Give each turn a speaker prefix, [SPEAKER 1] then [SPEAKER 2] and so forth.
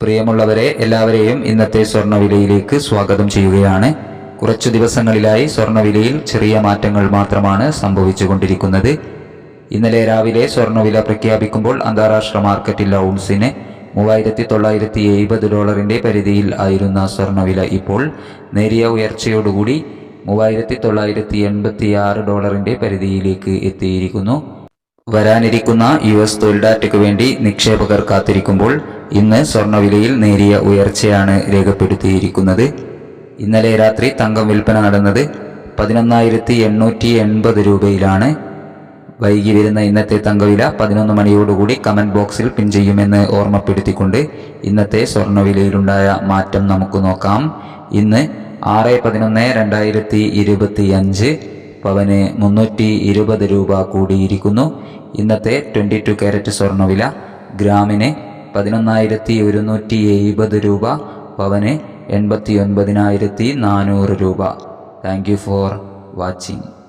[SPEAKER 1] പ്രിയമുള്ളവരെ എല്ലാവരെയും ഇന്നത്തെ സ്വർണവിലയിലേക്ക് സ്വാഗതം ചെയ്യുകയാണ്. കുറച്ചു ദിവസങ്ങളിലായി സ്വർണവിലയിൽ ചെറിയ മാറ്റങ്ങൾ മാത്രമാണ് സംഭവിച്ചുകൊണ്ടിരിക്കുന്നത്. ഇന്നലെ രാവിലെ സ്വർണവില പ്രഖ്യാപിക്കുമ്പോൾ അന്താരാഷ്ട്ര മാർക്കറ്റിൽ ഔൺസിന് മൂവായിരത്തി തൊള്ളായിരത്തി എഴുപത് ഡോളറിന്റെ പരിധിയിൽ ആയിരുന്ന സ്വർണവില ഇപ്പോൾ നേരിയ ഉയർച്ചയോടുകൂടി മൂവായിരത്തി തൊള്ളായിരത്തി എൺപത്തി ആറ് ഡോളറിന്റെ പരിധിയിലേക്ക് എത്തിയിരിക്കുന്നു. വരാനിരിക്കുന്ന യു എസ് തൊഴിൽഡാറ്റയ്ക്ക് വേണ്ടി നിക്ഷേപകർ കാത്തിരിക്കുമ്പോൾ ഇന്ന് സ്വർണവിലയിൽ നേരിയ ഉയർച്ചയാണ് രേഖപ്പെടുത്തിയിരിക്കുന്നത്. ഇന്നലെ രാത്രി തങ്കം വിൽപ്പന നടന്നത് പതിനൊന്നായിരത്തി എണ്ണൂറ്റി എൺപത് രൂപയിലാണ്. വൈകി വരുന്ന ഇന്നത്തെ തങ്കവില പതിനൊന്ന് മണിയോടുകൂടി കമന്റ് ബോക്സിൽ പിൻ ചെയ്യുമെന്ന് ഓർമ്മപ്പെടുത്തിക്കൊണ്ട് ഇന്നത്തെ സ്വർണവിലയിലുണ്ടായ മാറ്റം നമുക്ക് നോക്കാം. ഇന്ന് ആറ് പതിനൊന്ന് രണ്ടായിരത്തി ഇരുപത്തി അഞ്ച് പവന് മുന്നൂറ്റി ഇരുപത് രൂപ കൂടിയിരിക്കുന്നു. ഇന്നത്തെ ട്വന്റി ടു ക്യാരറ്റ് സ്വർണവില ഗ്രാമിന് പതിനൊന്നായിരത്തി ഒരുന്നൂറ്റി എഴുപത് രൂപ പവന് എൺപത്തി ഒൻപതിനായിരത്തി നാനൂറ് രൂപ. Thank you for watching